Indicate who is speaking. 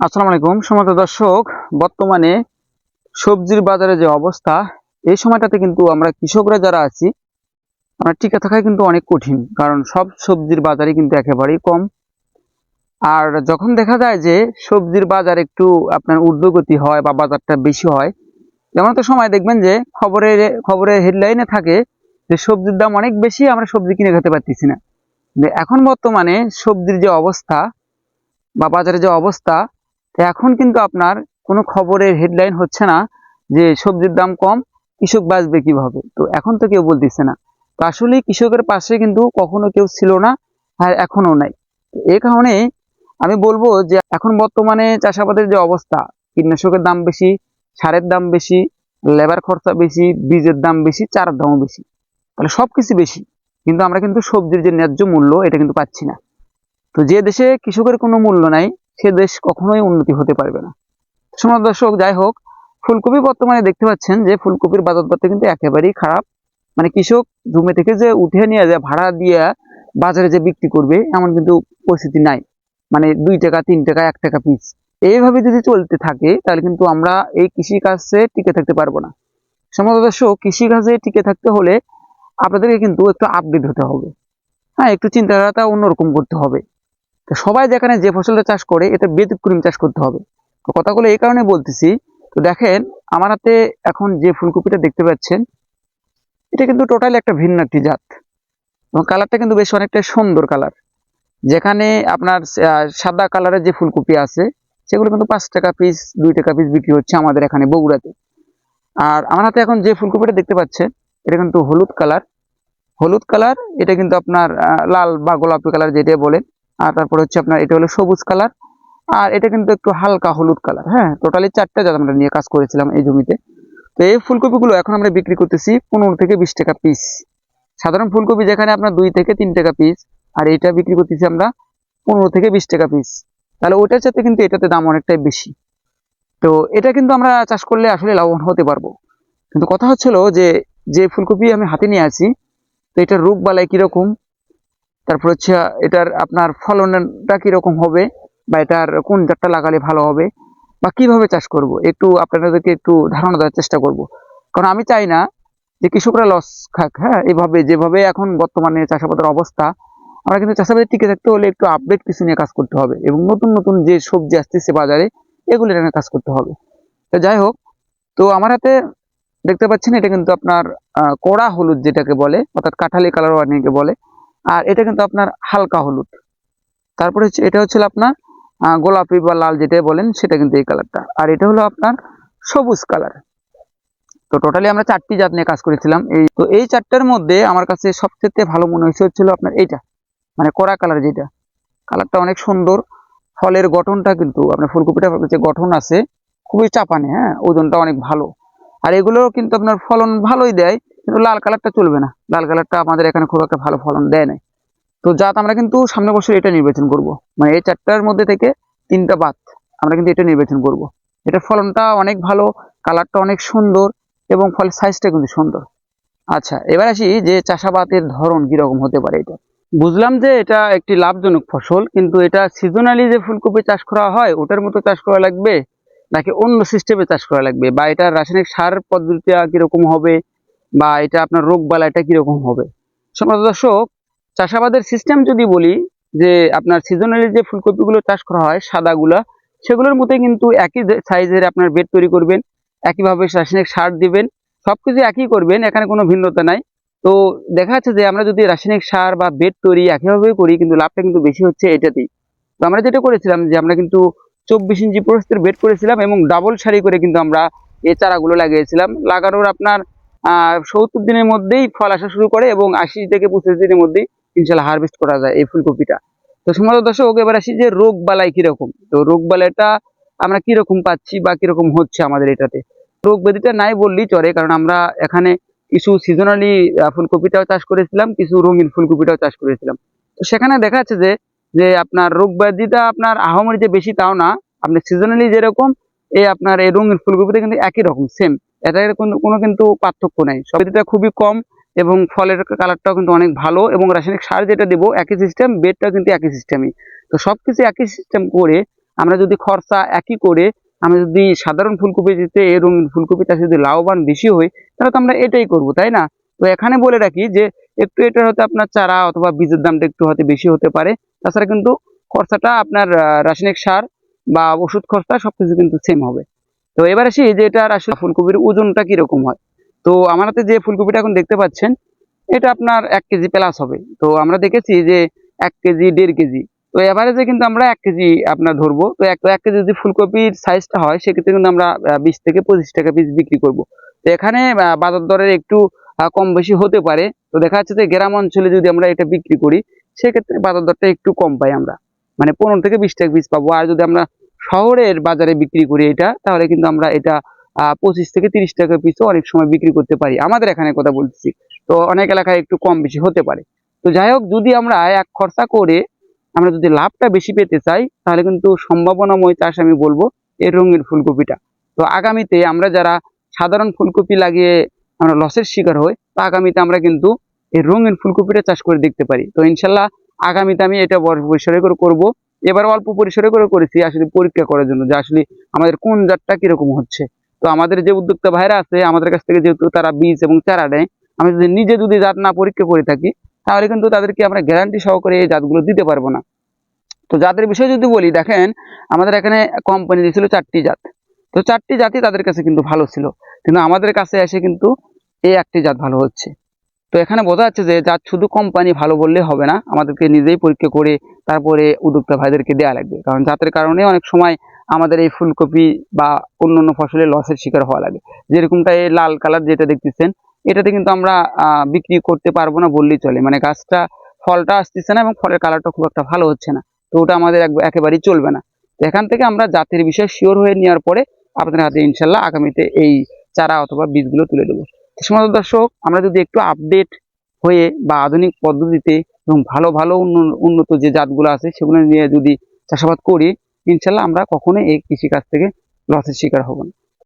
Speaker 1: আসসালামু আলাইকুম। সমস্ত দর্শক, বর্তমানে সবজির বাজারে যে অবস্থা, এই সময়টাতে কিন্তু আমরা কৃষকরা যারা আছি, আমরা টিকে থাকা কিন্তু অনেক কঠিন, কারণ সব সবজির বাজারই কিন্তু একেবারেই কম। আর যখন দেখা যায় যে সবজির বাজার একটু আপনার ঊর্ধ্বগতি হয় বা বাজারটা বেশি হয় যেমন তো সময় দেখবেন যে খবরের খবরের হেডলাইনে থাকে যে সবজির দাম অনেক বেশি, আমরা সবজি কিনে খেতে পারতেছি না। এখন বর্তমানে সবজির যে অবস্থা বা বাজারে যে অবস্থা তো এখন কিন্তু আপনার কোনো খবরের হেডলাইন হচ্ছে না যে সবজির দাম কম, কৃষক বাঁচবে কীভাবে? তো এখন তো কেউ বলতেছে না। তো আসলে কৃষকের পাশে কিন্তু কখনো কেউ ছিল না আর এখনও নাই। এই কারণে আমি বলব যে এখন বর্তমানে চাষাবাদের যে অবস্থা, কীটনাশকের দাম বেশি, সারের দাম বেশি, লেবার খরচা বেশি, বীজের দাম বেশি, চারার দামও বেশি। তাহলে সবকিছু বেশি, কিন্তু আমরা কিন্তু সবজির যে ন্যায্য মূল্য এটা কিন্তু পাচ্ছি না। তো যে দেশে কৃষকের কোনো মূল্য নাই সে দেশ কখনোই উন্নতি হতে পারবে না। সময় দর্শক, যাই হোক, ফুলকপি বর্তমানে দেখতে পাচ্ছেন যে ফুলকপির বাজারদরটা কিন্তু একেবারেই খারাপ। মানে কৃষক জমি থেকে যে উঠে নিয়ে যায়, ভাড়া দিয়ে বাজারে যে বিক্রি করবে, এমন কিন্তু পরিস্থিতি নাই। মানে দুই টাকা, তিন টাকা, এক টাকা পিস এইভাবে যদি চলতে থাকে, তাহলে কিন্তু আমরা এই কৃষি কাজে টিকে থাকতে পারব না। সময় দর্শক, কৃষিকাজে টিকে থাকতে হলে আপনাদেরকে কিন্তু একটু আপডেট হতে হবে। হ্যাঁ একটু চিন্তাধারাটা অন্যরকম করতে হবে। তো সবাই যেখানে যে ফসলটা চাষ করে এটা ব্যতিক্রম চাষ করতে হবে। তো কথাগুলো এই কারণে বলতেছি, তো দেখেন, আমার হাতে এখন যে ফুলকপিটা দেখতে পাচ্ছেন, এটা কিন্তু টোটালি একটা ভিন্ন একটি জাত। এবং কালারটা কিন্তু বেশ অনেকটা সুন্দর কালার। যেখানে আপনার সাদা কালারের যে ফুলকপি আছে, সেগুলো কিন্তু পাঁচ টাকা পিস দুই টাকা পিস বিক্রি হচ্ছে আমাদের এখানে বগুড়াতে। আর আমার হাতে এখন যে ফুলকপিটা দেখতে পাচ্ছেন, এটা কিন্তু হলুদ কালার। হলুদ কালার, এটা কিন্তু আপনার লাল বা গোলাপি কালার যেটা বলেন আর তারপর হচ্ছে আপনার এটা হলো সবুজ কালার। আর এটা কিন্তু একটু হালকা হলুদ কালার হ্যাঁ? টোটালি চারটা জাত আমরা নিয়ে কাজ করেছিলাম এই জমিতে। তো এই ফুলকপিগুলো এখন আমরা বিক্রি করতেছি পনেরো থেকে বিশ টাকা পিস সাধারণ ফুলকপি যেখানে আপনার দুই থেকে তিন টাকা পিস আর এটা বিক্রি করতেছি আমরা পনেরো থেকে বিশ টাকা পিস তাহলে ওটার সাথে কিন্তু এটাতে দাম অনেকটাই বেশি। তো এটা কিন্তু আমরা চাষ করলে আসলে লাভবান হতে পারব। কিন্তু কথা হচ্ছিল যে যে ফুলকপি আমি হাতে নিয়ে আছি তো এটার রোগ বালাই কীরকম? তারপর হচ্ছে, এটার আপনার ফলনটা কীরকম হবে? বা এটার কোন জাতটা লাগালে ভালো হবে? বা কীভাবে চাষ করব? একটু আপনাদেরকে একটু ধারণা দেওয়ার চেষ্টা করব। কারণ আমি চাই না যে কৃষকরা লস খাক হ্যাঁ? এইভাবে যেভাবে এখন বর্তমানে চাষাবাদের অবস্থা, আমরা কিন্তু চাষাবাদে টিকে থাকতে হলে একটু আপডেট কিছু নিয়ে কাজ করতে হবে এবং নতুন নতুন যে সবজি আসতেছে বাজারে, এগুলো নিয়ে কাজ করতে হবে। তো যাই হোক, তো আমার হাতে দেখতে পাচ্ছেন এটা কিন্তু আপনার কড়া হলুদ যেটাকে বলে, অর্থাৎ কাঁঠালি কালার অনেকে বলে। আর এটা কিন্তু আপনার হালকা হলুদ। তারপরে এটা হচ্ছে আপনার গোলাপি বা লাল যেটা বলেন, সেটা কিন্তু এই কালারটা। আর এটা হলো আপনার সবুজ কালার। তো টোটালি আমরা চারটি জাত নিয়ে কাজ করেছিলাম। এই তো এই চারটার মধ্যে আমার কাছে সবচেয়ে ভালো মনে হয়েছে হচ্ছিল আপনার এইটা মানে কড়া কালার যেটা। কালারটা অনেক সুন্দর। ফলের গঠনটা কিন্তু, আপনার ফুলকপিটা যে গঠন আছে, খুবই চাপানে হ্যাঁ ওজনটা অনেক ভালো। আর এগুলো কিন্তু আপনার ফলন ভালোই দেয়। কিন্তু লাল কালারটা চলবে না। লাল কালারটা আমাদের এখানে খুব একটা ভালো ফলন দেয় না তো জাত আমরা কিন্তু সামনে বছর এটা নির্বাচন করব। মানে এই চারটার মধ্যে থেকে তিনটা বাদ আমরা কিন্তু এটা নির্বাচন করব। এটার ফলনটা অনেক ভালো, কালারটা অনেক সুন্দর এবং ফলের সাইজটা কিন্তু সুন্দর। আচ্ছা এবার আসি যে চাষাবাদের ধরন কীরকম হতে পারে এটা। বুঝলাম যে এটা একটি লাভজনক ফসল, কিন্তু এটা সিজনালি যে ফুলকপি চাষ করা হয়, ওটার মতো চাষ করা লাগবে? নাকি অন্য সিস্টেমে চাষ করা লাগবে? বা এটা রাসায়নিক সার পদ্ধতিটা কীরকম হবে? বা এটা আপনার রোগ বালাইটা কীরকম হবে? সমাজ দর্শক, চাষাবাদের সিস্টেম যদি বলি যে আপনার সিজনালি যে ফুলকপিগুলো চাষ করা হয়, সাদাগুলা, সেগুলোর মতোই কিন্তু একই সাইজের আপনার বেড তৈরি করবেন, একইভাবে রাসায়নিক সার দিবেন, সবকিছু একই করবেন, এখানে কোনো ভিন্নতা নাই। তো দেখা যাচ্ছে যে আমরা যদি রাসায়নিক সার বা বেড তৈরি একইভাবে করি, কিন্তু লাভটা কিন্তু বেশি হচ্ছে এটাতেই। তো আমরা যেটা করেছিলাম যে আমরা কিন্তু চব্বিশ ইঞ্চি প্রস্তুতের বেড করেছিলাম এবং ডাবল সারি করে কিন্তু আমরা এই চারাগুলো লাগিয়েছিলাম। লাগানোর আপনার সত্তর দিনের মধ্যেই ফল আসা শুরু করে এবং আশি থেকে পঁচিশ দিনের মধ্যেই ইনশাল্লাহ হারভেস্ট করা যায় এই ফুলকপিটা। তো সমাজ দর্শক, এবার আসি যে রোগ বালাই কীরকম। তো রোগ বালাইটা আমরা কীরকম পাচ্ছি বা কীরকম হচ্ছে আমাদের এটাতে? রোগ ব্যাধিটা নাই বললেই চলে, কারণ আমরা এখানে কিছু সিজনালি ফুলকপিটাও চাষ করেছিলাম, কিছু রঙিন ফুলকপিটাও চাষ করেছিলাম। তো সেখানে দেখা যাচ্ছে যে যে আপনার রোগ ব্যাধিটা আপনার আহামরি যে বেশি তাও না, আপনি সিজনালি যেরকম এই আপনার এই রঙিন ফুলকপিতে কিন্তু একই রকম সেম এটার কোনো কোনো কিন্তু পার্থক্য নাই। সবজিটা খুবই কম এবং ফলের কালারটাও কিন্তু অনেক ভালো এবং রাসায়নিক সার যেটা দেবো, একই সিস্টেম বেডটাও কিন্তু একই সিস্টেমই তো সবকিছু একই সিস্টেম করে আমরা যদি খরচা একই করে আমরা যদি সাধারণ ফুলকপি দিতে এই রঙিন ফুলকপি চাষে যদি লাভবান বেশি হই, তাহলে তো আমরা এটাই করব, তাই না? তো এখানে বলে রাখি যে একটু এটা হয়তো আপনার চারা অথবা বীজের দামটা একটু হয়তো বেশি হতে পারে। তাছাড়া কিন্তু খরচাটা আপনার রাসায়নিক সার বা ওষুধ খরচা সবকিছু কিন্তু সেম হবে। তো এবার আসি যে এটার আসলে ফুলকপির ওজনটা কীরকম হয়। তো আমার হাতে যে ফুলকপিটা এখন দেখতে পাচ্ছেন, এটা আপনার এক কেজি প্লাস হবে। তো আমরা দেখেছি যে এক কেজি, দেড় কেজি। তো এভারেজে কিন্তু আমরা এক কেজি আপনার ধরবো। তো এক এক কেজি যদি ফুলকপির সাইজটা হয়, সেক্ষেত্রে কিন্তু আমরা বিশ থেকে পঁচিশ টাকা পিস বিক্রি করব। তো এখানে বাজার দরের একটু কম বেশি হতে পারে। তো দেখা যাচ্ছে যে গ্রাম অঞ্চলে যদি আমরা এটা বিক্রি করি, সেক্ষেত্রে বাজার দরটা একটু কম পাই আমরা। মানে পনেরো থেকে বিশ টাকা পিস পাবো। আর যদি আমরা শহরের বাজারে বিক্রি করি এটা, তাহলে কিন্তু আমরা এটা পঁচিশ থেকে তিরিশ টাকা পিসও অনেক সময় বিক্রি করতে পারি। আমাদের এখানে কথা বলছি তো অনেক এলাকায় একটু কম বেশি হতে পারে। তো যাই হোক, যদি আমরা এক খরচা করে আমরা যদি লাভটা বেশি পেতে চাই, তাহলে কিন্তু সম্ভাবনাময় চাষ আমি বলব এই রঙিন ফুলকপিটা। তো আগামীতে আমরা যারা সাধারণ ফুলকপি লাগিয়ে আমরা লসের শিকার হই, তো আগামীতে আমরা কিন্তু এই রঙিন ফুলকপিটা চাষ করে দেখতে পারি। তো ইনশাল্লাহ আগামীতে আমি এটা বড় পরিসরে করে করব। এবার অল্প পরিসরে করে করেছি আসলে পরীক্ষা করার জন্য যে আসলে আমাদের কোন জাতটা কীরকম হচ্ছে। তো আমাদের যে উদ্যোক্তা ভাইরা আছে, আমাদের কাছ থেকে যেহেতু তারা বীজ এবং চারা নেয়, আমি যদি নিজে যদি জাত না পরীক্ষা করে থাকি, তাহলে কিন্তু তাদেরকে আমরা গ্যারান্টি সহকারে এই জাতগুলো দিতে পারব না। তো জাতের বিষয়ে যদি বলি, দেখেন, আমাদের এখানে কোম্পানি দিয়েছিল চারটি জাত। তো চারটি জাতই তাদের কাছে কিন্তু ভালো ছিল। কিন্তু আমাদের কাছে এসে কিন্তু এই একটি জাত ভালো হচ্ছে। তো এখানে বোঝা যাচ্ছে যে জাত শুধু কোম্পানি ভালো বললে হবে না, আমাদেরকে নিজেই পরীক্ষা করে তারপরে উদ্যোক্তা ভাইদেরকে দেওয়া লাগবে। কারণ জাতের কারণে অনেক সময় আমাদের এই ফুলকপি বা অন্য অন্য ফসলের লসের শিকার হওয়া লাগে। যেরকমটা এই লাল কালার যেটা দেখতেছেন, এটাতে কিন্তু আমরা বিক্রি করতে পারব না বললেই চলে। মানে গাছটা, ফলটা আসতেছে না এবং ফলের কালারটা খুব একটা ভালো হচ্ছে না। তো ওটা আমাদের একেবারেই চলবে না। তো এখান থেকে আমরা জাতের বিষয়ে শিওর হয়ে নেওয়ার পরে আপনাদের হাতে ইনশাল্লাহ আগামীতে এই চারা অথবা বীজগুলো তুলে দেবো। তো সমাজ দর্শক, আমরা যদি একটু আপডেট হয়ে বা আধুনিক পদ্ধতিতে এবং ভালো ভালো উন্নত যে জাতগুলো আছে সেগুলো নিয়ে যদি চাষাবাদ করি, ইনশাল্লাহ আমরা কখনোই এই কৃষিকাজ থেকে লসের শিকার হব না।